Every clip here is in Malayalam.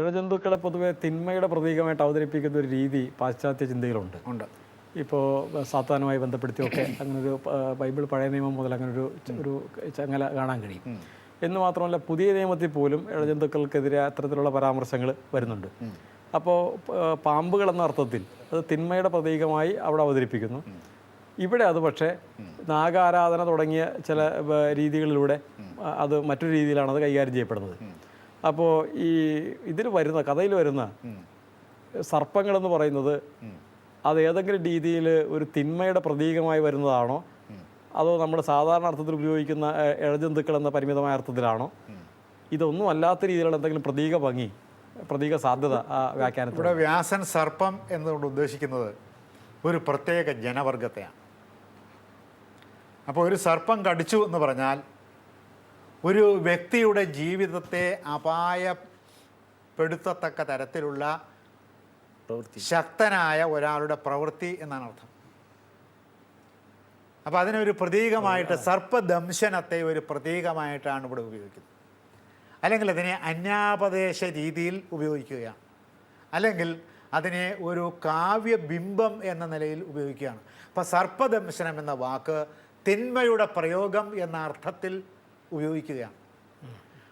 ഇഴജന്തുക്കളെ പൊതുവെ തിന്മയുടെ പ്രതീകമായിട്ട് അവതരിപ്പിക്കുന്ന ഒരു രീതി പാശ്ചാത്യ ചിന്തയിലുണ്ട്. ഉണ്ട്. ഇപ്പോൾ സാത്താനുമായി ബന്ധപ്പെടുത്തിയൊക്കെ അങ്ങനൊരു ഒരു ബൈബിൾ പഴയ നിയമം മുതൽ അങ്ങനെ ഒരു ഒരു ചങ്ങല കാണാൻ കഴിയും. എന്ന് മാത്രമല്ല പുതിയ നിയമത്തിൽ പോലും ഇഴജന്തുക്കൾക്കെതിരെ അത്തരത്തിലുള്ള പരാമർശങ്ങൾ വരുന്നുണ്ട്. അപ്പോൾ പാമ്പുകൾ എന്ന അർത്ഥത്തിൽ അത് തിന്മയുടെ പ്രതീകമായി അവിടെ അവതരിപ്പിക്കുന്നു. ഇവിടെ അത് പക്ഷേ നാഗാരാധന തുടങ്ങിയ ചില രീതികളിലൂടെ അത് മറ്റൊരു രീതിയിലാണ് അത് കൈകാര്യം ചെയ്യപ്പെടുന്നത്. അപ്പോൾ ഈ ഇതിൽ വരുന്ന കഥയിൽ വരുന്ന സർപ്പങ്ങളെന്ന് പറയുന്നത് അത് ഏതെങ്കിലും രീതിയിൽ ഒരു തിന്മയുടെ പ്രതീകമായി വരുന്നതാണോ? അതോ നമ്മൾ സാധാരണ അർത്ഥത്തിൽ ഉപയോഗിക്കുന്ന ഇഴജന്തുക്കൾ എന്ന പരിമിതമായ അർത്ഥത്തിലാണോ? ഇതൊന്നും അല്ലാത്ത രീതിയിലുള്ള എന്തെങ്കിലും പ്രതീക ഭംഗി പ്രതീക സാധ്യത ആ വ്യാഖ്യാനത്തിൽ ഇവിടെ വ്യാസൻ സർപ്പം എന്നുകൊണ്ട് ഉദ്ദേശിക്കുന്നത് ഒരു പ്രത്യേക ജനവർഗത്തെയാണ്. അപ്പോൾ ഒരു സർപ്പം കടിച്ചു എന്ന് പറഞ്ഞാൽ ഒരു വ്യക്തിയുടെ ജീവിതത്തെ അപായപ്പെടുത്തത്തക്ക തരത്തിലുള്ള പ്രവൃത്തി. ശക്തനായ ഒരാളുടെ പ്രവൃത്തി എന്നാണ് അർത്ഥം. അപ്പോൾ അതിനൊരു പ്രതീകമായിട്ട് സർപ്പദംശനത്തെ ഒരു പ്രതീകമായിട്ടാണ് ഇവിടെ ഉപയോഗിക്കുന്നത്. അല്ലെങ്കിൽ അതിനെ അന്യാപദേശ രീതിയിൽ ഉപയോഗിക്കുകയാണ്. അല്ലെങ്കിൽ അതിനെ ഒരു കാവ്യബിംബം എന്ന നിലയിൽ ഉപയോഗിക്കുകയാണ്. അപ്പോൾ സർപ്പദംശനം എന്ന വാക്ക് തിന്മയുടെ പ്രയോഗം എന്ന അർത്ഥത്തിൽ ഉപയോഗിക്കുകയാണ്.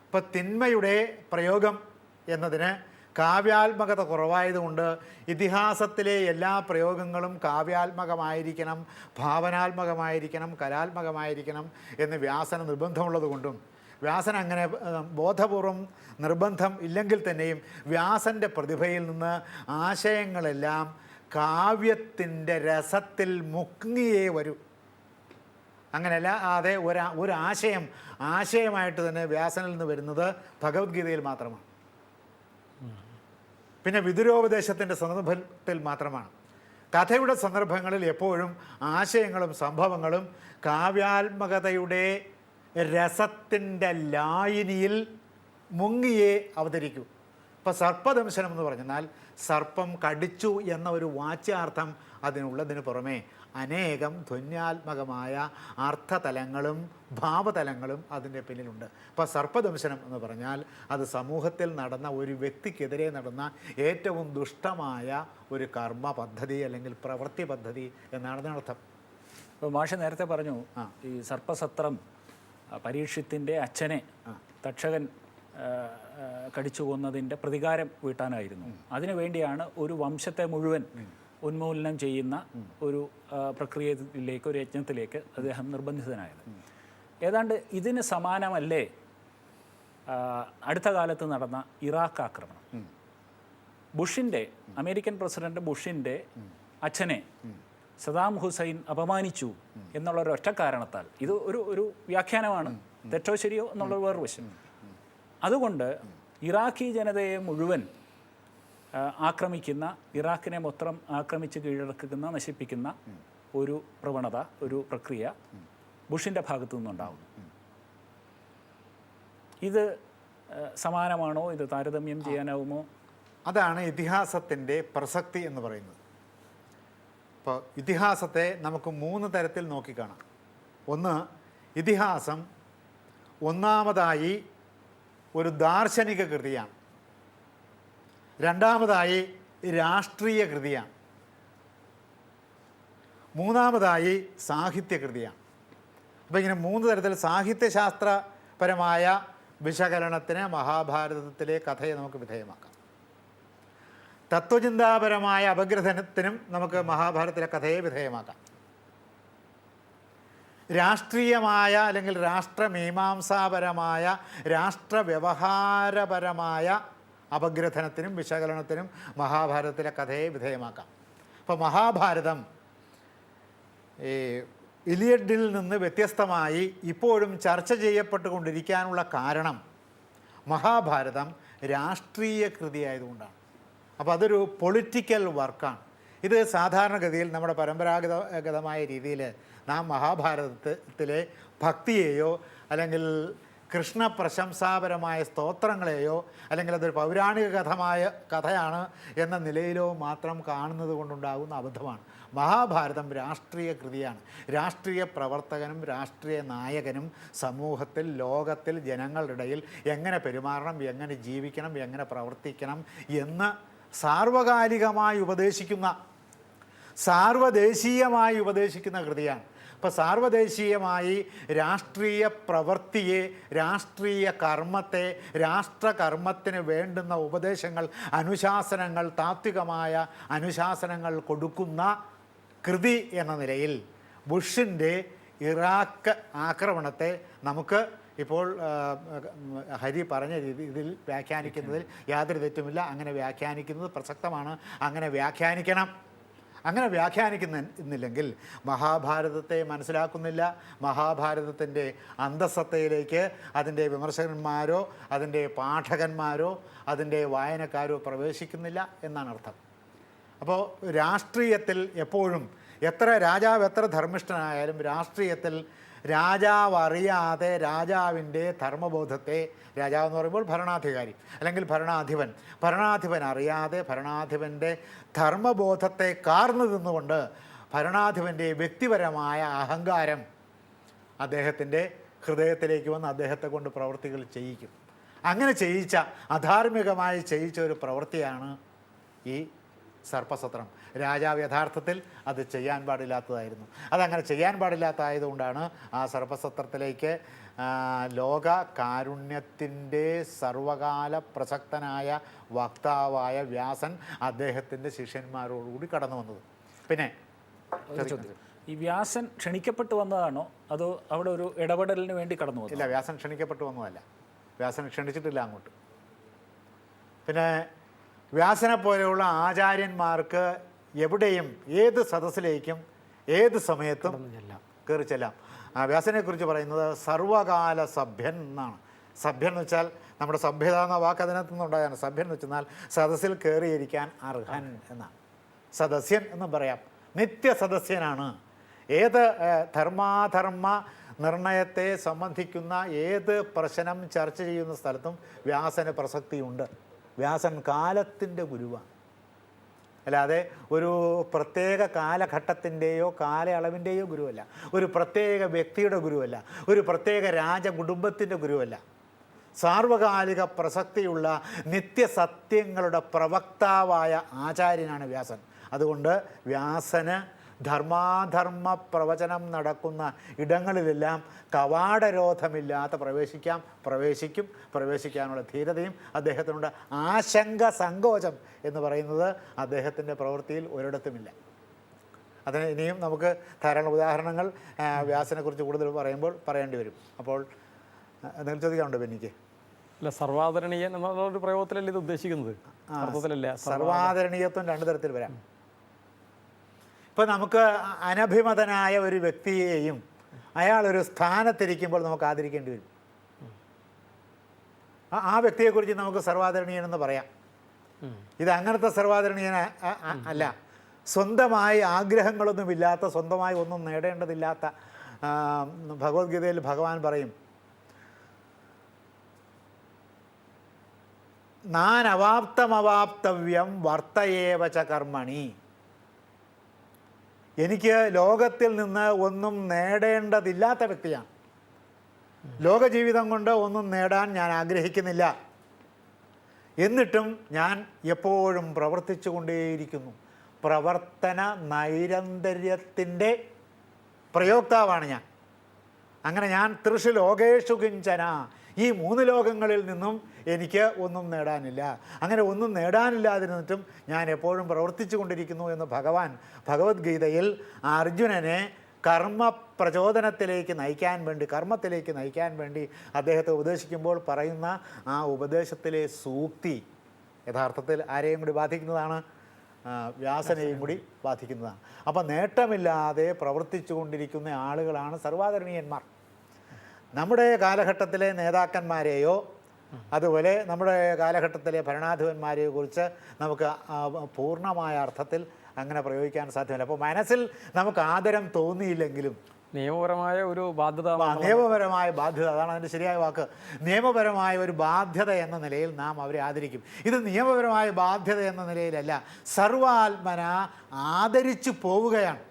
അപ്പോൾ തിന്മയുടെ പ്രയോഗം എന്നതിന് കാവ്യാത്മകത കുറവായതുകൊണ്ട് ഇതിഹാസത്തിലെ എല്ലാ പ്രയോഗങ്ങളും കാവ്യാത്മകമായിരിക്കണം ഭാവനാത്മകമായിരിക്കണം കലാത്മകമായിരിക്കണം എന്ന് വ്യാസന നിർബന്ധമുള്ളത് കൊണ്ടും വ്യാസൻ അങ്ങനെ ബോധപൂർവം നിർബന്ധം ഇല്ലെങ്കിൽ തന്നെയും വ്യാസന്റെ പ്രതിഭയിൽ നിന്ന് ആശയങ്ങളെല്ലാം കാവ്യത്തിന്റെ രസത്തിൽ മുങ്ങിയേ വരൂ. അങ്ങനെയല്ല അതെ ഒരാ ഒരു ആശയം ആശയമായിട്ട് തന്നെ വ്യാസനിൽ നിന്ന് വരുന്നത് ഭഗവത്ഗീതയിൽ മാത്രമാണ്. പിന്നെ വിദുരോപദേശത്തിന്റെ സന്ദർഭത്തിൽ മാത്രമാണ്. കഥയുടെ സന്ദർഭങ്ങളിൽ എപ്പോഴും ആശയങ്ങളും സംഭവങ്ങളും കാവ്യാത്മകതയുടെ രസത്തിന്റെ ലായനിയിൽ മുങ്ങിയേ അവതരിക്കൂ. ഇപ്പോൾ സർപ്പദംശനം എന്ന് പറഞ്ഞാൽ സർപ്പം കടിച്ചു എന്ന ഒരു വാച്യാർത്ഥം അതിനുള്ളതിന് പുറമെ അനേകം ധ്വന്യാത്മകമായ അർത്ഥതലങ്ങളും ഭാവതലങ്ങളും അതിന്റെ പിന്നിലുണ്ട്. ഇപ്പോൾ സർപ്പദംശനം എന്ന് പറഞ്ഞാൽ അത് സമൂഹത്തിൽ നടന്ന ഒരു വ്യക്തിക്കെതിരെ നടന്ന ഏറ്റവും ദുഷ്ടമായ ഒരു കർമ്മ പദ്ധതി അല്ലെങ്കിൽ പ്രവൃത്തി പദ്ധതി എന്നാണ് അതിനർത്ഥം. ഇപ്പോൾ മാഷ നേരത്തെ പറഞ്ഞു ആ. ഈ സർപ്പസത്രം പരീക്ഷത്തിന്റെ അച്ഛനെ തക്ഷകൻ കടിച്ചു കൊന്നതിന്റെ പ്രതികാരം വീട്ടാനായിരുന്നു. അതിനുവേണ്ടിയാണ് ഒരു വംശത്തെ മുഴുവൻ ഉന്മൂലനം ചെയ്യുന്ന ഒരു പ്രക്രിയയിലേക്ക് ഒരു യജ്ഞത്തിലേക്ക് അദ്ദേഹം നിർബന്ധിതനായത്. ഏതാണ്ട് ഇതിന് സമാനമല്ലേ അടുത്ത കാലത്ത് നടന്ന ഇറാഖ് ആക്രമണം? ബുഷിന്റെ അമേരിക്കൻ പ്രസിഡന്റ് ബുഷിന്റെ അച്ഛനെ സദാം ഹുസൈൻ അപമാനിച്ചു എന്നുള്ള ഒരു ഒറ്റ കാരണത്താൽ. ഇത് ഒരു ഒരു വ്യാഖ്യാനമാണ്. തെറ്റോ ശരിയോ എന്നുള്ള വേറൊരു വശം. അതുകൊണ്ട് ഇറാഖി ജനതയെ മുഴുവൻ ആക്രമിക്കുന്ന ഇറാഖിനെ മൊത്തം ആക്രമിച്ച് കീഴടക്കുന്ന നശിപ്പിക്കുന്ന ഒരു പ്രവണത ഒരു പ്രക്രിയ ബുഷിന്റെ ഭാഗത്തു നിന്നുണ്ടാകുന്നു ഇത് സമാനമാണോ? ഇത് താരതമ്യം ചെയ്യാനാവുമോ? അതാണ് ഇതിഹാസത്തിന്റെ പ്രസക്തി എന്ന് പറയുന്നത്. ഇപ്പോൾ ഇതിഹാസത്തെ നമുക്ക് മൂന്ന് തരത്തിൽ നോക്കിക്കാണാം ഒന്ന് ഇതിഹാസം ഒന്നാമതായി ഒരു ദാർശനിക കൃതിയാണ്. രണ്ടാമതായി രാഷ്ട്രീയ കൃതിയാണ്. മൂന്നാമതായി സാഹിത്യ കൃതിയാണ്. അപ്പോൾ ഇങ്ങനെ മൂന്ന് തരത്തിൽ സാഹിത്യശാസ്ത്രപരമായ വിശകലനത്തിന് മഹാഭാരതത്തിലെ കഥയെ നമുക്ക് വിധേയമാക്കാം. തത്വചിന്താപരമായ അപഗ്രഥനത്തിനും നമുക്ക് മഹാഭാരതത്തിലെ കഥയെ വിധേയമാക്കാം. രാഷ്ട്രീയമായ അല്ലെങ്കിൽ രാഷ്ട്രമീമാംസാപരമായ രാഷ്ട്രവ്യവഹാരപരമായ അപഗ്രഥനത്തിനും വിശകലനത്തിനും മഹാഭാരതത്തിലെ കഥയെ വിധേയമാക്കാം. അപ്പോൾ മഹാഭാരതം ഈ ഇലിയഡിൽ നിന്ന് വ്യത്യസ്തമായി ഇപ്പോഴും ചർച്ച ചെയ്യപ്പെട്ടുകൊണ്ടിരിക്കാനുള്ള കാരണം മഹാഭാരതം രാഷ്ട്രീയ കൃതിയായതുകൊണ്ടാണ്. അപ്പോൾ അതൊരു പൊളിറ്റിക്കൽ വർക്കാണ്. ഇത് സാധാരണഗതിയിൽ നമ്മുടെ പരമ്പരാഗതഗതമായ രീതിയിൽ നാം മഹാഭാരതത്തിലെ ഭക്തിയെയോ അല്ലെങ്കിൽ കൃഷ്ണ പ്രശംസാപരമായ സ്തോത്രങ്ങളെയോ അല്ലെങ്കിൽ അതൊരു പൗരാണിക കഥമായ കഥയാണ് എന്ന നിലയിലോ മാത്രം കാണുന്നത് കൊണ്ടുണ്ടാകുന്ന അബദ്ധമാണ്. മഹാഭാരതം രാഷ്ട്രീയ കൃതിയാണ്. രാഷ്ട്രീയ പ്രവർത്തകനും രാഷ്ട്രീയ നായകനും സമൂഹത്തിൽ ലോകത്തിൽ ജനങ്ങളുടെ ഇടയിൽ എങ്ങനെ പെരുമാറണം എങ്ങനെ ജീവിക്കണം എങ്ങനെ പ്രവർത്തിക്കണം എന്ന് സാർവകാലികമായി ഉപദേശിക്കുന്ന സാർവദേശീയമായി ഉപദേശിക്കുന്ന കൃതിയാണ്. അപ്പോൾ സാർവദേശീയമായി രാഷ്ട്രീയ പ്രവൃത്തിയെ രാഷ്ട്രീയ കർമ്മത്തെ രാഷ്ട്രകർമ്മത്തിന് വേണ്ടുന്ന ഉപദേശങ്ങൾ അനുശാസനങ്ങൾ താത്വികമായ അനുശാസനങ്ങൾ കൊടുക്കുന്ന കൃതി എന്ന നിലയിൽ ബുഷിന്റെ ഇറാഖ് ആക്രമണത്തെ നമുക്ക് ഇപ്പോൾ ഹരി പറഞ്ഞ രീതി ഇതിൽ വ്യാഖ്യാനിക്കുന്നതിൽ യാതൊരു തെറ്റുമില്ല. അങ്ങനെ വ്യാഖ്യാനിക്കുന്നത് പ്രസക്തമാണ്. അങ്ങനെ വ്യാഖ്യാനിക്കണം. അങ്ങനെ വ്യാഖ്യാനിക്കുന്നില്ലെങ്കിൽ മഹാഭാരതത്തെ മനസ്സിലാക്കുന്നില്ല. മഹാഭാരതത്തിന്റെ അന്തസത്തയിലേക്ക് അതിന്റെ വിമർശകന്മാരോ അതിന്റെ പാഠകന്മാരോ അതിന്റെ വായനക്കാരോ പ്രവേശിക്കുന്നില്ല എന്നാണ് അർത്ഥം. അപ്പോൾ രാഷ്ട്രീയത്തിൽ എപ്പോഴും എത്ര രാജാവ് എത്ര ധർമ്മിഷ്ഠനായാലും രാഷ്ട്രീയത്തിൽ രാജാവ് അറിയാതെ രാജാവിന്റെ ധർമ്മബോധത്തെ രാജാവ് എന്ന് പറയുമ്പോൾ ഭരണാധികാരി അല്ലെങ്കിൽ ഭരണാധിപൻ. ഭരണാധിപൻ അറിയാതെ ഭരണാധിപന്റെ ധർമ്മബോധത്തെ കാർന്നു നിന്നുകൊണ്ട് ഭരണാധിപന്റെ വ്യക്തിപരമായ അഹങ്കാരം അദ്ദേഹത്തിന്റെ ഹൃദയത്തിലേക്ക് വന്ന് അദ്ദേഹത്തെ കൊണ്ട് പ്രവൃത്തികൾ ചെയ്യിക്കും. അങ്ങനെ ചെയ്യിച്ച അധാർമികമായി ചെയ്യിച്ച ഒരു പ്രവൃത്തിയാണ് ഈ സർപ്പസത്രം. രാജാവ് യഥാർത്ഥത്തിൽ അത് ചെയ്യാൻ പാടില്ലാത്തതായിരുന്നു. അതങ്ങനെ ചെയ്യാൻ പാടില്ലാത്തതായതുകൊണ്ടാണ് ആ സർപ്പസത്രത്തിലേക്ക് ലോക കാരുണ്യത്തിന്റെ സർവകാല പ്രസക്തനായ വക്താവായ വ്യാസൻ അദ്ദേഹത്തിന്റെ ശിഷ്യന്മാരോടുകൂടി കടന്നു വന്നത്. പിന്നെ ഈ വ്യാസൻ ക്ഷണിക്കപ്പെട്ടു വന്നതാണോ? അതോ അവിടെ ഒരു ഇടപെടലിന് വേണ്ടി കടന്നു വന്നു ഇല്ല വ്യാസൻ ക്ഷണിക്കപ്പെട്ടു വന്നതല്ല. വ്യാസൻ ക്ഷണിച്ചിട്ടില്ല അങ്ങോട്ട്. പിന്നെ വ്യാസനെ പോലെയുള്ള ആചാര്യന്മാർക്ക് എവിടെയും ഏത് സദസ്സിലേക്കും ഏത് സമയത്തും കയറി ചെല്ലാം. ആ വ്യാസനെക്കുറിച്ച് പറയുന്നത് സർവകാല സഭ്യൻ എന്നാണ്. സഭ്യൻ എന്ന് വെച്ചാൽ നമ്മുടെ സഭ്യത എന്ന വാക്ക് അതിനകത്ത് നിന്നുണ്ടായാണ് സഭ്യൻ എന്ന് വെച്ചാൽ സദസ്സിൽ കയറിയിരിക്കാൻ അർഹൻ എന്നാണ്. സദസ്യൻ എന്ന് പറയാം. നിത്യ സദസ്യനാണ് ഏത് ധർമാധർമ്മ നിർണയത്തെ സംബന്ധിക്കുന്ന ഏത് പ്രശ്നം ചർച്ച ചെയ്യുന്ന സ്ഥലത്തും വ്യാസന് പ്രസക്തിയുണ്ട്. വ്യാസൻ കാലത്തിന്റെ ഗുരുവാണ്. അല്ലാതെ ഒരു പ്രത്യേക കാലഘട്ടത്തിന്റെയോ കാലയളവിന്റെയോ ഗുരുവല്ല. ഒരു പ്രത്യേക വ്യക്തിയുടെ ഗുരുവല്ല. ഒരു പ്രത്യേക രാജകുടുംബത്തിന്റെ ഗുരുവല്ല. സാർവകാലിക പ്രസക്തിയുള്ള നിത്യസത്യങ്ങളുടെ പ്രവക്താവായ ആചാര്യനാണ് വ്യാസൻ. അതുകൊണ്ട് വ്യാസന് ധർമാധർമ്മ പ്രവചനം നടക്കുന്ന ഇടങ്ങളിലെല്ലാം കവാടരോധമില്ലാതെ പ്രവേശിക്കാം പ്രവേശിക്കും പ്രവേശിക്കാനുള്ള ധീരതയും അദ്ദേഹത്തിനുണ്ട്. ആശങ്ക സങ്കോചം എന്ന് പറയുന്നത് അദ്ദേഹത്തിന്റെ പ്രവൃത്തിയിൽ ഒരിടത്തുമില്ല. അതിന് ഇനിയും നമുക്ക് ധാരാളം ഉദാഹരണങ്ങൾ വ്യാസനെക്കുറിച്ച് കൂടുതൽ പറയുമ്പോൾ പറയേണ്ടി വരും. അപ്പോൾ എന്തെങ്കിലും ചോദിക്കാനുണ്ടോ ബെന്നിക്ക്? അല്ല സർവാദരണീയൻ എന്നുള്ള ഒരു പ്രയോഗത്തിലല്ലേ ഇത് ഉദ്ദേശിക്കുന്നത്? അർത്ഥത്തിലല്ല? സർവാദരണീയത്വം രണ്ട് തരത്തിൽ വരാം. ഇപ്പം നമുക്ക് അനഭിമതനായ ഒരു വ്യക്തിയെയും അയാൾ ഒരു സ്ഥാനത്തിരിക്കുമ്പോൾ നമുക്ക് ആദരിക്കേണ്ടി വരും. ആ- വ്യക്തിയെക്കുറിച്ച് നമുക്ക് സർവാദരണീയനെന്ന് പറയാം. ഇത് അങ്ങനത്തെ അ- അല്ല സ്വന്തമായി ആഗ്രഹങ്ങളൊന്നുമില്ലാത്ത സ്വന്തമായി ഒന്നും നേടേണ്ടതില്ലാത്ത ഭഗവത്ഗീതയിൽ ഭഗവാൻ പറയും നാനവാപ്തമവാപ്തവ്യം വർത്തയേവച കർമ്മണി. എനിക്ക് ലോകത്തിൽ നിന്ന് ഒന്നും നേടേണ്ടതില്ലാത്ത വ്യക്തിയാണ്. ലോകജീവിതം കൊണ്ട് ഒന്നും നേടാൻ ഞാൻ ആഗ്രഹിക്കുന്നില്ല. എന്നിട്ടും ഞാൻ എപ്പോഴും പ്രവർത്തിച്ചു കൊണ്ടേയിരിക്കുന്നു പ്രവർത്തന നൈരന്തര്യത്തിന്റെ പ്രയോക്താവാണ് ഞാൻ. അങ്ങനെ ഞാൻ തൃശ് ലോകേഷു കിഞ്ചന. ഈ മൂന്ന് ലോകങ്ങളിൽ നിന്നും എനിക്ക് ഒന്നും നേടാനില്ല. അങ്ങനെ ഒന്നും നേടാനില്ലാതിരുന്നിട്ടും ഞാൻ എപ്പോഴും പ്രവർത്തിച്ചു കൊണ്ടിരിക്കുന്നു എന്ന് ഭഗവാൻ ഭഗവത്ഗീതയിൽ അർജുനനെ കർമ്മ പ്രചോദനത്തിലേക്ക് നയിക്കാൻ വേണ്ടി കർമ്മത്തിലേക്ക് നയിക്കാൻ വേണ്ടി അദ്ദേഹത്തെ ഉപദേശിക്കുമ്പോൾ പറയുന്ന ആ ഉപദേശത്തിലെ സൂക്തി യഥാർത്ഥത്തിൽ ആരെയും കൂടി ബാധിക്കുന്നതാണ്? വ്യാസനെയും കൂടി ബാധിക്കുന്നതാണ്. അപ്പം നേട്ടമില്ലാതെ പ്രവർത്തിച്ചു കൊണ്ടിരിക്കുന്ന ആളുകളാണ് സർവാദരണീയന്മാർ. നമ്മുടെ കാലഘട്ടത്തിലെ നേതാക്കന്മാരെയോ അതുപോലെ നമ്മുടെ കാലഘട്ടത്തിലെ ഭരണാധിപന്മാരെയോ കുറിച്ച് നമുക്ക് പൂർണമായ അർത്ഥത്തിൽ അങ്ങനെ പ്രയോഗിക്കാൻ സാധ്യമല്ല. അപ്പോൾ മനസ്സിൽ നമുക്ക് ആദരം തോന്നിയില്ലെങ്കിലും നിയമപരമായ ഒരു ബാധ്യത നിയമപരമായ ബാധ്യത അതാണ് അതിന്റെ ശരിയായ വാക്ക്. നിയമപരമായ ഒരു ബാധ്യത എന്ന നിലയിൽ നാം അവരെ ആദരിക്കും. ഇത് നിയമപരമായ ബാധ്യത എന്ന നിലയിലല്ല. സർവാത്മന ആദരിച്ചു പോവുകയാണ്.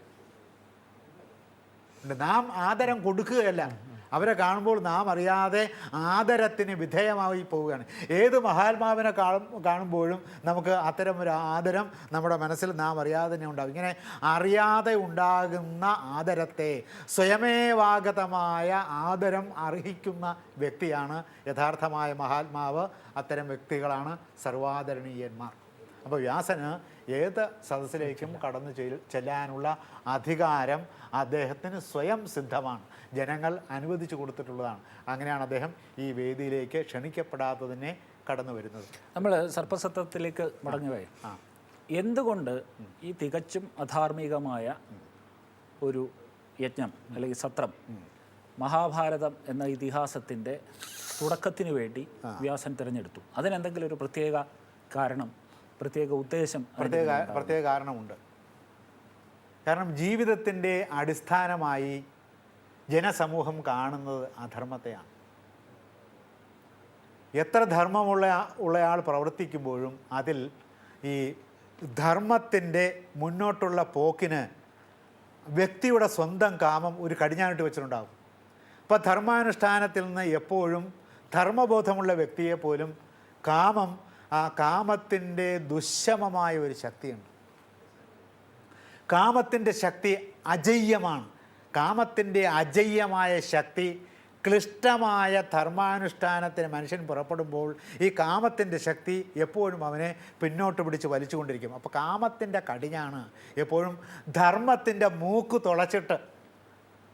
നാം ആദരം കൊടുക്കുകയല്ല. അവരെ കാണുമ്പോൾ നാം അറിയാതെ ആദരത്തിന് വിധേയമായി പോവുകയാണ്. ഏത് മഹാത്മാവിനെ കാണും കാണുമ്പോഴും നമുക്ക് അത്തരം ഒരു ആദരം നമ്മുടെ മനസ്സിൽ നാം അറിയാതെ തന്നെ ഉണ്ടാകും. ഇങ്ങനെ അറിയാതെ ഉണ്ടാകുന്ന ആദരത്തെ സ്വയമേവാഗതമായ ആദരം അർഹിക്കുന്ന വ്യക്തിയാണ് യഥാർത്ഥമായ മഹാത്മാവ്. അത്തരം വ്യക്തികളാണ് സർവാദരണീയന്മാർ. അപ്പോൾ വ്യാസന് ഏത് സദസ്സിലേക്കും കടന്നു ചെല്ലാനുള്ള അധികാരം അദ്ദേഹത്തിന് സ്വയം സിദ്ധമാണ്. ജനങ്ങൾ അനുവദിച്ചു കൊടുത്തിട്ടുള്ളതാണ്. അങ്ങനെയാണ് അദ്ദേഹം ഈ വേദിയിലേക്ക് ക്ഷണിക്കപ്പെടാത്തതിനെ കടന്നു വരുന്നത്. നമ്മൾ സർപ്പസത്തത്തിലേക്ക് മടങ്ങുകയെ എന്തുകൊണ്ട് ഈ തികച്ചും അധാർമികമായ ഒരു യജ്ഞം അല്ലെങ്കിൽ സത്രം മഹാഭാരതം എന്ന ഇതിഹാസത്തിന്റെ തുടക്കത്തിന് വേണ്ടി വ്യാസൻ തിരഞ്ഞെടുത്തു. അതിനെന്തെങ്കിലും ഒരു പ്രത്യേക കാരണം പ്രത്യേക ഉദ്ദേശം പ്രത്യേക പ്രത്യേക കാരണമുണ്ട്. കാരണം ജീവിതത്തിന്റെ അടിസ്ഥാനമായി ജനസമൂഹം കാണുന്നത് അധർമ്മത്തെയാണ്. എത്ര ധർമ്മമുള്ള ഉള്ളയാൾ പ്രവർത്തിക്കുമ്പോഴും അതിൽ ഈ ധർമ്മത്തിന്റെ മുന്നോട്ടുള്ള പോക്കിന് വ്യക്തിയുടെ സ്വന്തം കാമം ഒരു കടിഞ്ഞാണിട്ട് വെച്ചിട്ടുണ്ടാകും. അപ്പോൾ ധർമാനുഷ്ഠാനത്തിൽ നിന്ന് എപ്പോഴും ധർമ്മബോധമുള്ള വ്യക്തിയെ പോലും കാമം ആ കാമത്തിന്റെ ദുശ്ശമമായ ഒരു ശക്തിയുണ്ട്. കാമത്തിന്റെ ശക്തി അജയ്യമാണ്. കാമത്തിന്റെ അജയ്യമായ ശക്തി ക്ലിഷ്ടമായ ധർമാനുഷ്ഠാനത്തിന് മനുഷ്യൻ പുറപ്പെടുമ്പോൾ ഈ കാമത്തിന്റെ ശക്തി എപ്പോഴും അവനെ പിന്നോട്ട് പിടിച്ച് വലിച്ചുകൊണ്ടിരിക്കും. അപ്പോൾ കാമത്തിന്റെ കടിഞ്ഞാണ് എപ്പോഴും ധർമ്മത്തിന്റെ മൂക്ക് തുളച്ചിട്ട്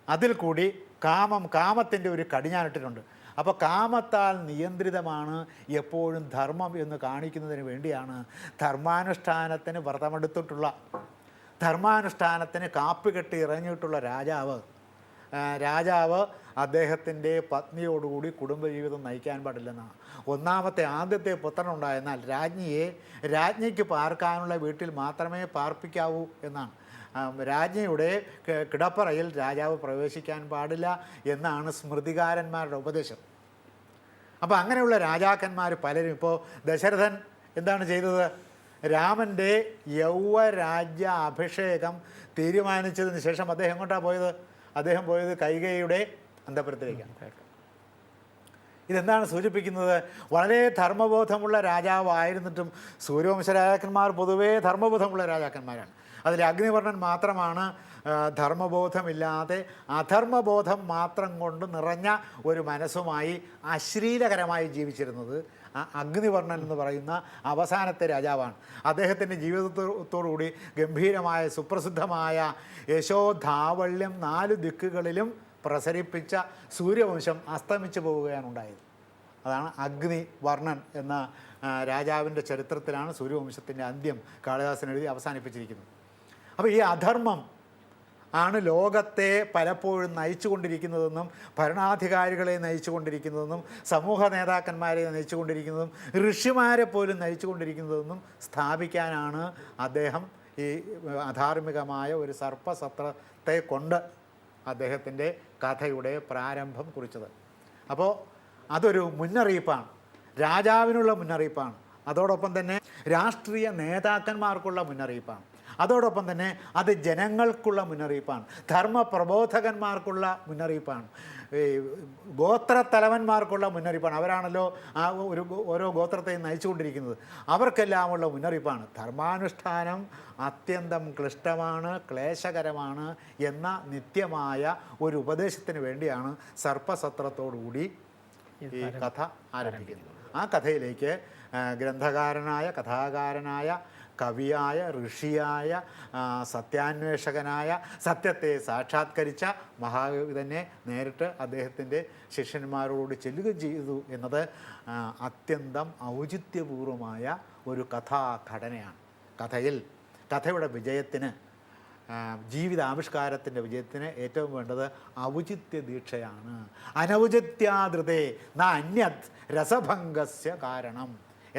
അതിൽ കൂടി കാമം കാമത്തിന്റെ ഒരു കടിഞ്ഞാനിട്ടിട്ടുണ്ട് അപ്പോൾ കാമത്താൽ നിയന്ത്രിതമാണ് എപ്പോഴും ധർമ്മം എന്ന് കാണിക്കുന്നതിന് വേണ്ടിയാണ് ധർമാനുഷ്ഠാനത്തിന് വ്രതമെടുത്തിട്ടുള്ള ധർമാനുഷ്ഠാനത്തിന് കാപ്പി കെട്ടി ഇറങ്ങിയിട്ടുള്ള രാജാവ് രാജാവ് അദ്ദേഹത്തിന്റെ പത്നിയോടുകൂടി കുടുംബജീവിതം നയിക്കാൻ പാടില്ലെന്നാണ്. ഒന്നാമത്തെ ആദ്യത്തെ പുത്രനുണ്ടായെന്നാൽ രാജ്ഞിയെ രാജ്ഞിക്ക് പാർക്കാനുള്ള വീട്ടിൽ മാത്രമേ പാർപ്പിക്കാവൂ എന്നാണ്. രാജ്ഞിയുടെ കിടപ്പറയിൽ രാജാവ് പ്രവേശിക്കാൻ പാടില്ല എന്നാണ് സ്മൃതികാരന്മാരുടെ ഉപദേശം. അപ്പോൾ അങ്ങനെയുള്ള രാജാക്കന്മാർ പലരും ഇപ്പോൾ ദശരഥൻ എന്താണ് ചെയ്തത്? രാമന്റെ യൗവരാജ്യ അഭിഷേകം തീരുമാനിച്ചതിന് ശേഷം അദ്ദേഹം എങ്ങോട്ടാണ് പോയത്? അദ്ദേഹം പോയത് കൈകയുടെ അന്തപുരത്തിലേക്കാണ്. ഇതെന്താണ് സൂചിപ്പിക്കുന്നത്? വളരെ ധർമ്മബോധമുള്ള രാജാവായിരുന്നിട്ടും സൂര്യവംശ രാജാക്കന്മാർ പൊതുവേ ധർമ്മബോധമുള്ള രാജാക്കന്മാരാണ്. അതിൽ അഗ്നിവർണൻ മാത്രമാണ് ധർമ്മബോധമില്ലാതെ അധർമ്മബോധം മാത്രം കൊണ്ട് നിറഞ്ഞ ഒരു മനസ്സുമായി അശ്ലീലകരമായി ജീവിച്ചിരുന്നത് ആ അഗ്നിവർണൻ എന്ന് പറയുന്ന അവസാനത്തെ രാജാവാണ്. അദ്ദേഹത്തിന്റെ ജീവിതത്തോടുകൂടി ഗംഭീരമായ സുപ്രസിദ്ധമായ യശോധാവള്യം നാല് ദിക്കുകളിലും പ്രസരിപ്പിച്ച സൂര്യവംശം അസ്തമിച്ചു പോവുകയാണ് ഉണ്ടായത്. അതാണ് അഗ്നിവർണൻ എന്ന രാജാവിന്റെ ചരിത്രത്തിലാണ് സൂര്യവംശത്തിന്റെ അന്ത്യം കാളിദാസൻ എഴുതി അവസാനിപ്പിച്ചിരിക്കുന്നത്. അപ്പോൾ ഈ അധർമ്മം ആണ് ലോകത്തെ പലപ്പോഴും നയിച്ചുകൊണ്ടിരിക്കുന്നതെന്നും ഭരണാധികാരികളെ നയിച്ചുകൊണ്ടിരിക്കുന്നതെന്നും സമൂഹ നേതാക്കന്മാരെ നയിച്ചുകൊണ്ടിരിക്കുന്നതും ഋഷിമാരെ പോലും നയിച്ചുകൊണ്ടിരിക്കുന്നതെന്നും സ്ഥാപിക്കാനാണ് അദ്ദേഹം ഈ അധാർമികമായ ഒരു സർപ്പസത്രത്തെ കൊണ്ട് അദ്ദേഹത്തിന്റെ കഥയുടെ പ്രാരംഭം കുറിച്ചത്. അപ്പോൾ അതൊരു മുന്നറിയിപ്പാണ്. രാജാവിനുള്ള മുന്നറിയിപ്പാണ്. അതോടൊപ്പം തന്നെ രാഷ്ട്രീയ നേതാക്കന്മാർക്കുള്ള മുന്നറിയിപ്പാണ്. അതോടൊപ്പം തന്നെ അത് ജനങ്ങൾക്കുള്ള മുന്നറിയിപ്പാണ്. ധർമ്മപ്രബോധകന്മാർക്കുള്ള മുന്നറിയിപ്പാണ്. ഈ ഗോത്രത്തലവന്മാർക്കുള്ള മുന്നറിയിപ്പാണ്. അവരാണല്ലോ ആ ഒരു ഓരോ ഗോത്രത്തെയും നയിച്ചുകൊണ്ടിരിക്കുന്നത്. അവർക്കെല്ലാമുള്ള മുന്നറിയിപ്പാണ്. ധർമാനുഷ്ഠാനം അത്യന്തം ക്ലിഷ്ടമാണ് ക്ലേശകരമാണ് എന്ന നിത്യമായ ഒരു ഉപദേശത്തിന് വേണ്ടിയാണ് സർപ്പസത്രത്തോടുകൂടി ഈ കഥ ആരംഭിക്കുന്നത്. ആ കഥയിലേക്ക് ഗ്രന്ഥകാരനായ കഥാകാരനായ കവിയായ ഋഷിയായ സത്യാന്വേഷകനായ സത്യത്തെ സാക്ഷാത്കരിച്ച മഹാകവി തന്നെ നേരിട്ട് അദ്ദേഹത്തിന്റെ ശിഷ്യന്മാരോട് ചെല്ലുകയും ചെയ്തു എന്നത് അത്യന്തം ഔചിത്യപൂർവമായ ഒരു കഥാഘടനയാണ്. കഥയിൽ കഥയുടെ വിജയത്തിന് ജീവിതാവിഷ്കാരത്തിന്റെ വിജയത്തിന് ഏറ്റവും വേണ്ടത് ഔചിത്യ ദീക്ഷയാണ്. അനൗചിത്യാദൃതേ ന അന്യത് രസഭംഗസ്യ കാരണം.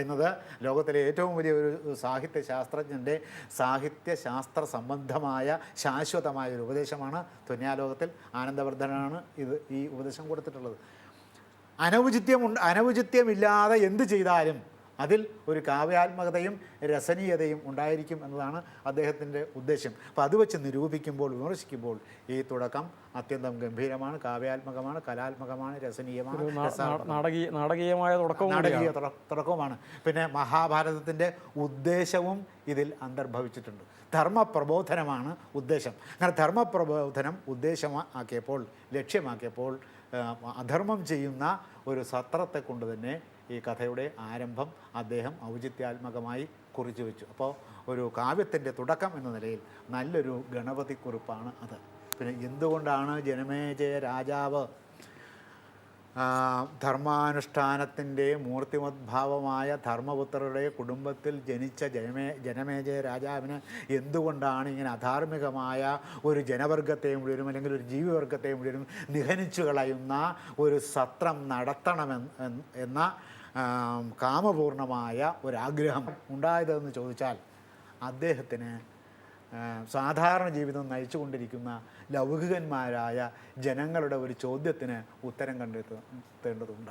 എന്നത് ലോകത്തിലെ ഏറ്റവും വലിയ ഒരു സാഹിത്യ ശാസ്ത്രജ്ഞന്റെ സാഹിത്യ ശാസ്ത്ര സംബന്ധമായ ശാശ്വതമായ ഒരു ഉപദേശമാണ്. തുന്യാലോകത്തിൽ ആനന്ദവർദ്ധനാണ് ഇത് ഈ ഉപദേശം കൊടുത്തിട്ടുള്ളത്. അനൗചിത്യം അനൗചിത്യമില്ലാതെ എന്ത് ചെയ്താലും അതിൽ ഒരു കാവ്യാത്മകതയും രസനീയതയും ഉണ്ടായിരിക്കും എന്നതാണ് അദ്ദേഹത്തിന്റെ ഉദ്ദേശം. അപ്പോൾ അത് വെച്ച് നിരൂപിക്കുമ്പോൾ വിമർശിക്കുമ്പോൾ ഈ തുടക്കം അത്യന്തം ഗംഭീരമാണ്. കാവ്യാത്മകമാണ് കലാത്മകമാണ് രസനീയമാണ് നാടകീയമായ തുടക്കവും നാടകീയ തുടക്കവുമാണ്. പിന്നെ മഹാഭാരതത്തിന്റെ ഉദ്ദേശവും ഇതിൽ അന്തർഭവിച്ചിട്ടുണ്ട്. ധർമ്മപ്രബോധനമാണ് ഉദ്ദേശം. അങ്ങനെ ധർമ്മപ്രബോധനം ഉദ്ദേശമാക്കിയപ്പോൾ ലക്ഷ്യമാക്കിയപ്പോൾ അധർമ്മം ചെയ്യുന്ന ഒരു സത്രത്തെ കൊണ്ട് തന്നെ ഈ കഥയുടെ ആരംഭം അദ്ദേഹം ഔചിത്യാത്മകമായി കുറിച്ചു വെച്ചു. അപ്പോൾ ഒരു കാവ്യത്തിന്റെ തുടക്കം എന്ന നിലയിൽ നല്ലൊരു ഗണപതി കുറിപ്പാണ് അത്. പിന്നെ എന്തുകൊണ്ടാണ് ജനമേജയ രാജാവ് ധർമാനുഷ്ഠാനത്തിന്റെ മൂർത്തിമദ്ഭാവമായ ധർമ്മപുത്രരുടെ കുടുംബത്തിൽ ജനിച്ച ജനമേ ജനമേജയ രാജാവിന് എന്തുകൊണ്ടാണ് ഇങ്ങനെ അധാർമികമായ ഒരു ജനവർഗത്തെ മുഴുവനും അല്ലെങ്കിൽ ഒരു ജീവിവർഗത്തെ മുഴുവനും നിഹനിച്ചു കളയുന്ന ഒരു സത്രം നടത്തണമെന്ന് എന്ന കാമപൂർണമായ ഒരാഗ്രഹം ഉണ്ടായതെന്ന് ചോദിച്ചാൽ അദ്ദേഹത്തിന് സാധാരണ ജീവിതം നയിച്ചുകൊണ്ടിരിക്കുന്ന ലൗകികന്മാരായ ജനങ്ങളുടെ ഒരു ചോദ്യത്തിന് ഉത്തരം കണ്ടെത്തേണ്ടതുണ്ട്.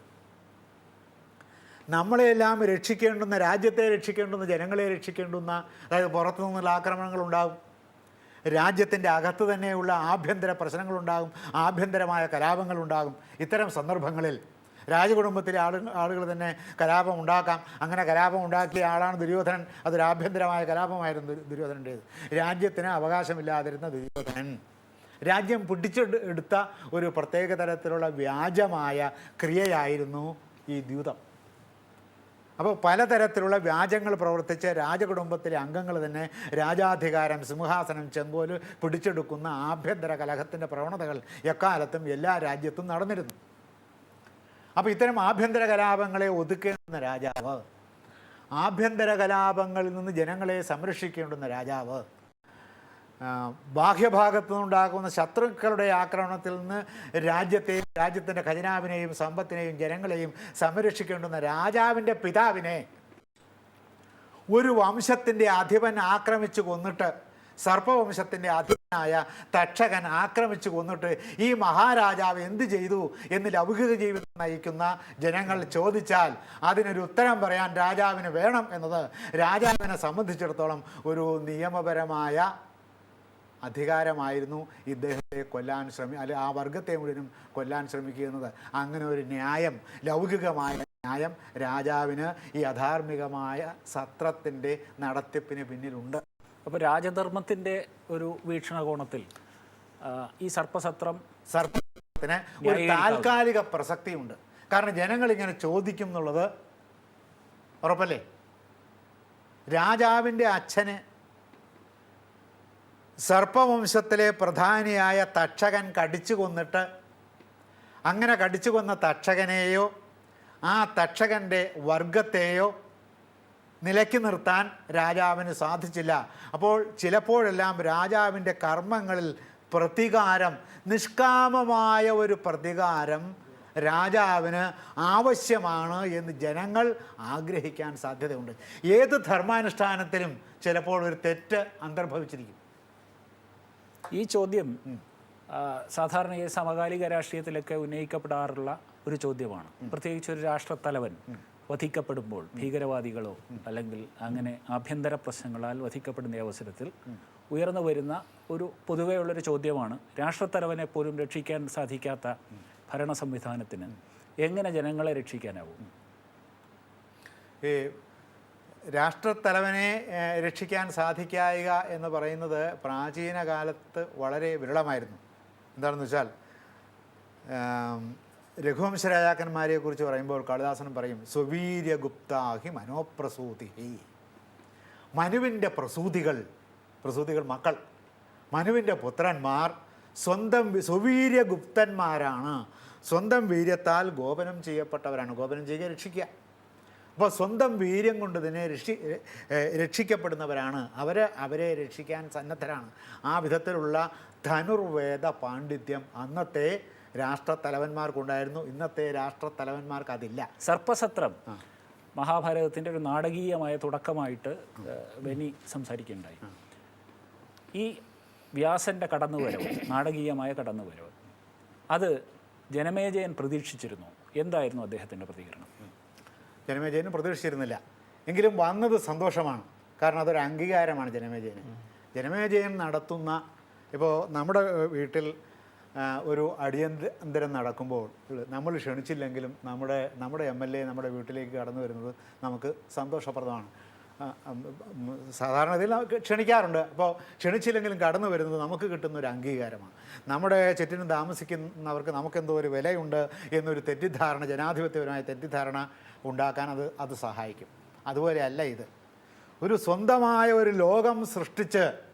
നമ്മളെല്ലാം രക്ഷിക്കേണ്ടുന്ന രാജ്യത്തെ രക്ഷിക്കേണ്ടുന്ന ജനങ്ങളെ രക്ഷിക്കേണ്ടുന്ന അതായത് പുറത്തു നിന്നുള്ള ആക്രമണങ്ങൾ ഉണ്ടാകും രാജ്യത്തിന്റെ അകത്ത് തന്നെയുള്ള ആഭ്യന്തര പ്രശ്നങ്ങളുണ്ടാകും ആഭ്യന്തരമായ കലാപങ്ങളുണ്ടാകും. ഇത്തരം സന്ദർഭങ്ങളിൽ രാജകുടുംബത്തിലെ ആളു ആളുകൾ തന്നെ കലാപം ഉണ്ടാക്കാം. അങ്ങനെ കലാപം ഉണ്ടാക്കിയ ആളാണ് ദുര്യോധനൻ. അതൊരു ആഭ്യന്തരമായ കലാപമായിരുന്നു ദുര്- ദുര്യോധനന്റേത് രാജ്യത്തിന് അവകാശമില്ലാതിരുന്ന ദുര്യോധനൻ രാജ്യം പിടിച്ചെടു എടുത്ത ഒരു പ്രത്യേക തരത്തിലുള്ള വ്യാജമായ ക്രിയയായിരുന്നു ഈ ദ്യൂതം. അപ്പോൾ പലതരത്തിലുള്ള വ്യാജങ്ങൾ പ്രവർത്തിച്ച് രാജകുടുംബത്തിലെ അംഗങ്ങൾ തന്നെ രാജാധികാരം സിംഹാസനം ചെങ്കോൽ പിടിച്ചെടുക്കുന്ന ആഭ്യന്തര കലഹത്തിന്റെ പ്രവണതകൾ എക്കാലത്തും എല്ലാ രാജ്യത്തും നടന്നിരുന്നു. അപ്പോൾ ഇത്തരം ആഭ്യന്തര കലാപങ്ങളെ ഒതുക്കേണ്ടുന്ന രാജാവ് ആഭ്യന്തര കലാപങ്ങളിൽ നിന്ന് ജനങ്ങളെ സംരക്ഷിക്കേണ്ടുന്ന രാജാവ് ബാഹ്യഭാഗത്തു നിന്നുണ്ടാകുന്ന ശത്രുക്കളുടെ ആക്രമണത്തിൽ നിന്ന് രാജ്യത്തെ രാജ്യത്തിന്റെ ഖജനാവിനെയും സമ്പത്തിനെയും ജനങ്ങളെയും സംരക്ഷിക്കേണ്ടുന്ന രാജാവിന്റെ പിതാവിനെ ഒരു വംശത്തിന്റെ അധിപൻ ആക്രമിച്ചു കൊന്നിട്ട് സർപ്പവംശത്തിന്റെ അധീനായ തക്ഷകൻ ആക്രമിച്ചു കൊന്നിട്ട് ഈ മഹാരാജാവ് എന്ത് ചെയ്തു എന്ന് ലൗകിക ജീവിതം നയിക്കുന്ന ജനങ്ങൾ ചോദിച്ചാൽ അതിനൊരു ഉത്തരം പറയാൻ രാജാവിന് വേണം എന്നത് രാജാവിനെ സംബന്ധിച്ചിടത്തോളം ഒരു നിയമപരമായ അധികാരമായിരുന്നു ഇദ്ദേഹത്തെ കൊല്ലാൻ ശ്രമി അല്ലെ ആ വർഗത്തെ മുഴുവനും കൊല്ലാൻ ശ്രമിക്കുക എന്നത് അങ്ങനെ ഒരു ന്യായം ലൗകികമായ ന്യായം രാജാവിന് ഈ അധാർമികമായ സത്രത്തിന്റെ നടത്തിപ്പിന് പിന്നിലുണ്ട്. അപ്പോൾ രാജധർമ്മത്തിന്റെ ഒരു വീക്ഷണകോണത്തിൽ ഈ സർപ്പസത്രം സർപ്പത്തിന് ഒരു താൽക്കാലിക പ്രസക്തിയുണ്ട്. കാരണം ജനങ്ങൾ ഇങ്ങനെ ചോദിക്കും എന്നുള്ളത് ഉറപ്പല്ലേ? രാജാവിന്റെ അച്ഛന് സർപ്പവംശത്തിലെ പ്രധാനിയായ തക്ഷകൻ കടിച്ചു കൊന്നിട്ട് അങ്ങനെ കടിച്ചു കൊന്ന തക്ഷകനെയോ ആ തക്ഷകന്റെ വർഗത്തെയോ നിലയ്ക്ക് നിർത്താൻ രാജാവിന് സാധിച്ചില്ല. അപ്പോൾ ചിലപ്പോഴെല്ലാം രാജാവിന്റെ കർമ്മങ്ങളിൽ പ്രതികാരം നിഷ്കാമമായ ഒരു പ്രതികാരം രാജാവിന് ആവശ്യമാണ് എന്ന് ജനങ്ങൾ ആഗ്രഹിക്കാൻ സാധ്യതയുണ്ട്. ഏത് ധർമാനുഷ്ഠാനത്തിലും ചിലപ്പോൾ ഒരു തെറ്റ് അന്തർഭവിച്ചിരിക്കും. ഈ ചോദ്യം സാധാരണ ഈ സമകാലിക രാഷ്ട്രീയത്തിലൊക്കെ ഉന്നയിക്കപ്പെടാറുള്ള ഒരു ചോദ്യമാണ്. പ്രത്യേകിച്ച് ഒരു രാഷ്ട്രത്തലവൻ. വധിക്കപ്പെടുമ്പോൾ ഭീകരവാദികളോ അല്ലെങ്കിൽ അങ്ങനെ ആഭ്യന്തര പ്രശ്നങ്ങളാൽ വധിക്കപ്പെടുന്ന അവസരത്തിൽ ഉയർന്നു വരുന്ന ഒരു പൊതുവെയുള്ളൊരു ചോദ്യമാണ് രാഷ്ട്രത്തലവനെ പോലും രക്ഷിക്കാൻ സാധിക്കാത്ത ഭരണ സംവിധാനത്തിന് എങ്ങനെ ജനങ്ങളെ രക്ഷിക്കാനാവും? ഈ രാഷ്ട്രത്തലവനെ രക്ഷിക്കാൻ സാധിക്കായിക എന്ന് പറയുന്നത് പ്രാചീന കാലത്ത് വളരെ വിരളമായിരുന്നു. എന്താണെന്ന് വെച്ചാൽ രഘുവംശ രാജാക്കന്മാരെ കുറിച്ച് പറയുമ്പോൾ കാളിദാസൻ പറയും സുവീര്യഗുപ്താഹി മനോപ്രസൂതി മനുവിന്റെ പ്രസൂതികൾ പ്രസൂതികൾ മക്കൾ മനുവിന്റെ പുത്രന്മാർ സ്വന്തം സുവീര്യഗുപ്തന്മാരാണ്. സ്വന്തം വീര്യത്താൽ ഗോപനം ചെയ്യപ്പെട്ടവരാണ്. ഗോപനം ചെയ്യുക രക്ഷിക്കുക. അപ്പോൾ സ്വന്തം വീര്യം കൊണ്ട് തന്നെ രക്ഷി രക്ഷിക്കപ്പെടുന്നവരാണ്. അവർ അവരെ രക്ഷിക്കാൻ സന്നദ്ധരാണ്. ആ വിധത്തിലുള്ള ധനുർവേദ പാണ്ഡിത്യം അന്നത്തെ രാഷ്ട്രത്തലവന്മാർക്കുണ്ടായിരുന്നു. ഇന്നത്തെ രാഷ്ട്രത്തലവന്മാർക്ക് അതില്ല സർപ്പസത്രം മഹാഭാരതത്തിന്റെ ഒരു നാടകീയമായ തുടക്കമായിട്ട് ബെനി സംസാരിക്കുകയുണ്ടായി. ഈ വ്യാസന്റെ കടന്നുവരവ് നാടകീയമായ കടന്നുവരവ് അത് ജനമേജയൻ പ്രതീക്ഷിച്ചിരുന്നു. എന്തായിരുന്നു അദ്ദേഹത്തിന്റെ പ്രതികരണം? ജനമേജയനും പ്രതീക്ഷിച്ചിരുന്നില്ല. എങ്കിലും വന്നത് സന്തോഷമാണ്. കാരണം അതൊരു അംഗീകാരമാണ് ജനമേജയന്. ജനമേജയൻ നടത്തുന്ന ഇപ്പോൾ നമ്മുടെ വീട്ടിൽ ഒരു അടിയന്തരം നടക്കുമ്പോൾ നമ്മൾ ക്ഷണിച്ചില്ലെങ്കിലും നമ്മുടെ നമ്മുടെ എം എൽ എ നമ്മുടെ വീട്ടിലേക്ക് കടന്നു വരുന്നത് നമുക്ക് സന്തോഷപ്രദമാണ്. സാധാരണ ഇതിൽ ക്ഷണിക്കാറുണ്ട്. അപ്പോൾ ക്ഷണിച്ചില്ലെങ്കിലും കടന്നു വരുന്നത് നമുക്ക് കിട്ടുന്ന ഒരു അംഗീകാരമാണ്. നമ്മുടെ ചുറ്റിനും താമസിക്കുന്നവർക്ക് നമുക്കെന്തോ ഒരു വിലയുണ്ട് എന്നൊരു തെറ്റിദ്ധാരണ ജനാധിപത്യപരമായ തെറ്റിദ്ധാരണ ഉണ്ടാക്കാൻ അത് അത് സഹായിക്കും. അതുപോലെയല്ല ഇത്. ഒരു സ്വന്തമായ ഒരു ലോകം സൃഷ്ടിച്ച്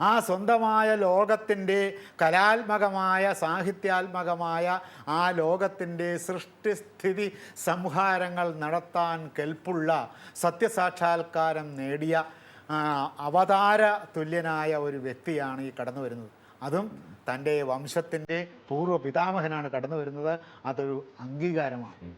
ആ സ്വന്തമായ ലോകത്തിന്റെ കലാത്മകമായ സാഹിത്യാത്മകമായ ആ ലോകത്തിന്റെ സൃഷ്ടിസ്ഥിതി സംഹാരങ്ങൾ നടത്താൻ കെൽപ്പുള്ള സത്യസാക്ഷാത്കാരം നേടിയ അവതാര തുല്യനായ ഒരു വ്യക്തിയാണ് ഈ കടന്നു വരുന്നത്. അതും തന്റെ വംശത്തിന്റെ പൂർവ പിതാമഹനാണ് കടന്നു വരുന്നത്. അതൊരു അംഗീകാരമാണ്.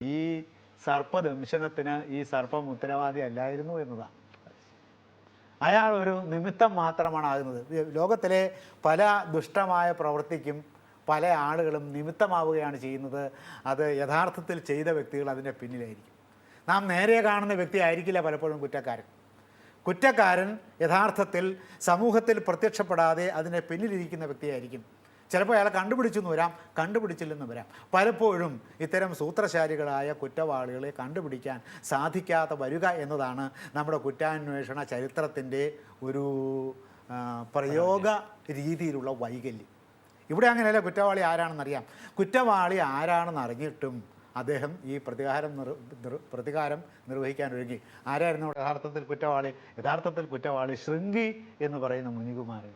ഈ സർപ്പദംശനത്തിന് ഈ സർപ്പം ഉത്തരവാദി അല്ലായിരുന്നു എന്നതാണ് അയാൾ ഒരു നിമിത്തം മാത്രമാണ് ആകുന്നത്. ലോകത്തിലെ പല ദുഷ്ടമായ പ്രവൃത്തിക്കും പല ആളുകളും നിമിത്തമാവുകയാണ് ചെയ്യുന്നത്. അത് യഥാർത്ഥത്തിൽ ചെയ്ത വ്യക്തികൾ അതിന്റെ പിന്നിലായിരിക്കും. നാം നേരെ കാണുന്ന വ്യക്തി ആയിരിക്കില്ല പലപ്പോഴും കുറ്റക്കാരൻ. കുറ്റക്കാരൻ യഥാർത്ഥത്തിൽ സമൂഹത്തിൽ പ്രത്യക്ഷപ്പെടാതെ അതിന്റെ പിന്നിലിരിക്കുന്ന വ്യക്തിയായിരിക്കും. ചിലപ്പോൾ അയാളെ കണ്ടുപിടിച്ചു എന്ന് വരാം കണ്ടുപിടിച്ചില്ലെന്ന് വരാം. പലപ്പോഴും ഇത്തരം സൂത്രശാലികളായ കുറ്റവാളികളെ കണ്ടുപിടിക്കാൻ സാധിക്കാതെ വരിക എന്നതാണ് നമ്മുടെ കുറ്റാന്വേഷണ ചരിത്രത്തിന്റെ ഒരു പ്രയോഗ രീതിയിലുള്ള വൈകല്യം. ഇവിടെ അങ്ങനെയല്ല കുറ്റവാളി ആരാണെന്നറിയാം. കുറ്റവാളി ആരാണെന്ന് അറിഞ്ഞിട്ടും അദ്ദേഹം ഈ പ്രതികാരം പ്രതികാരം നിർവഹിക്കാൻ ഒരുങ്ങി. ആരായിരുന്നു യഥാർത്ഥത്തിൽ കുറ്റവാളി യഥാർത്ഥത്തിൽ കുറ്റവാളി ശൃംഗി എന്ന് പറയുന്ന മുനികുമാരൻ.